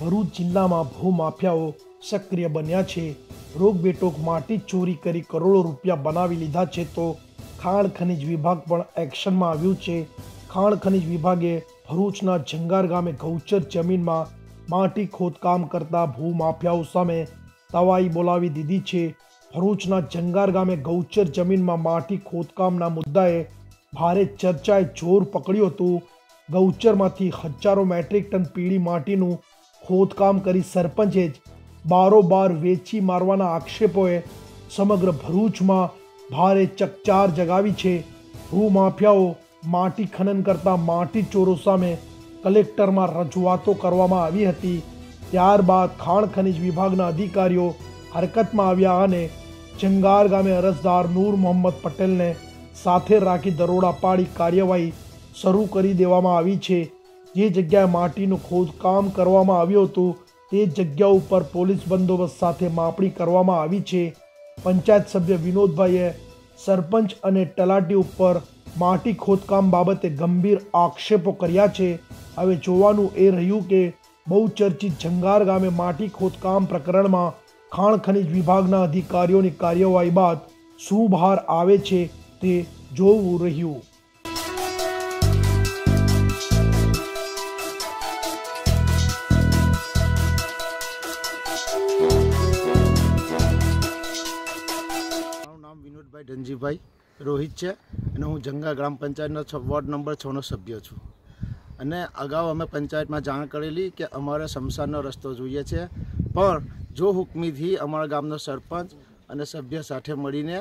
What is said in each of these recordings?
ભરૂચ જિલ્લામાં ભૂમાફિયાઓ સક્રિય બન્યા છે. રોગબેટોક માટી ચોરી કરી કરોડો રૂપિયા બનાવી લીધા છે તો ખાણ ખનિજ વિભાગ પણ એક્શનમાં આવ્યું છે. ખાણ ખનિજ વિભાગે ભરૂચના જંગાર ગામે ગૌચર જમીનમાં માટી ખોદકામ કરતા ભૂમાફિયાઓ સામે તવાઈ બોલાવી દીધી છે. ભરૂચના જંગાર ગામે ગૌચર જમીનમાં માટી ખોદકામના મુદ્દાએ ભારે ચર્ચાએ જોર પકડ્યું હતું. ગૌચરમાંથી હજારો મેટ્રિક ટન પીળી માટીનું ખોદકામ કરી સરપંચે જ બારોબાર વેચી મારવાના આક્ષેપોએ સમગ્ર ભરૂચમાં ભારે ચકચાર જગાવી છે. ભૂમાફિયાઓ માટી ખનન કરતા માટી ચોરો સામે કલેક્ટરમાં રજૂઆતો કરવામાં આવી હતી. ત્યારબાદ ખાણ ખનિજ વિભાગના અધિકારીઓ હરકતમાં આવ્યા અને જંગાર ગામે અરજદાર નૂર મોહમ્મદ પટેલને સાથે રાખી દરોડા પાડી કાર્યવાહી શરૂ કરી દેવામાં આવી છે. જે જગ્યાએ માટીનું ખોદકામ કરવામાં આવ્યું હતું, તે જગ્યા ઉપર પોલીસ બંદોબસ્ત સાથે માપણી કરવામાં આવી છે. પંચાયત સભ્ય વિનોદભાઈએ સરપંચ અને તલાટી ઉપર માટી ખોદકામ બાબતે ગંભીર આક્ષેપો કર્યા છે. હવે જોવાનું એ રહ્યું કે બહુચર્ચિત જંગાર ગામે માટી ખોદકામ પ્રકરણમાં ખાણ ખનિજ વિભાગના અધિકારીઓની કાર્યવાહી બાદ શું બહાર આવે છે તે જોવું રહ્યું. વિનોદભાઈ ધનજીભાઈ રોહિત છે અને હું જંગા ગ્રામ પંચાયતનો છ વોર્ડ નંબર છનો સભ્ય છું. અને અગાઉ અમે પંચાયતમાં જાણ કરેલી કે અમારે શમશાનનો રસ્તો જોઈએ છે. પણ જો હુકમીથી અમારા ગામનો સરપંચ અને સભ્ય સાથે મળીને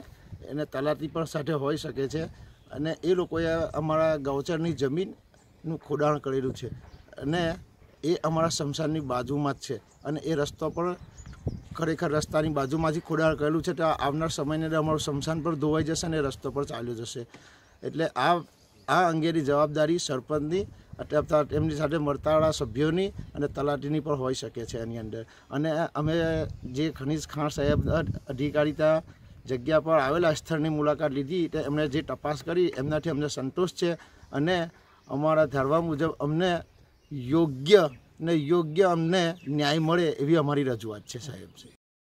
એને તલાટી પણ સાથે હોઈ શકે છે અને એ લોકોએ અમારા ગૌચરની જમીનનું ખોડાણ કરેલું છે. અને એ અમારા શમશાનની બાજુમાં જ છે અને એ રસ્તો પણ ખરેખર રસ્તાની બાજુમાંથી ખોડાણ કરેલું છે, તો આવનાર સમયને અમારું શમશાન પર ધોવાઈ જશે અને રસ્તો પર ચાલ્યો જશે. એટલે આ આ અંગેની જવાબદારી સરપંચની એમની સાથે મળતાવાળા સભ્યોની અને તલાટીની પણ હોઈ શકે છે એની અંદર. અને અમે જે ખનિજ ખાણ સાહેબ અધિકારીતા જગ્યા પર આવેલા સ્થળની મુલાકાત લીધી, તો એમણે જે તપાસ કરી, એમનાથી અમને સંતોષ છે. અને અમારા ધારવા મુજબ અમને યોગ્ય ને યોગ્ય અમને ન્યાય મળે એવી અમારી રજૂઆત છે સાહેબ.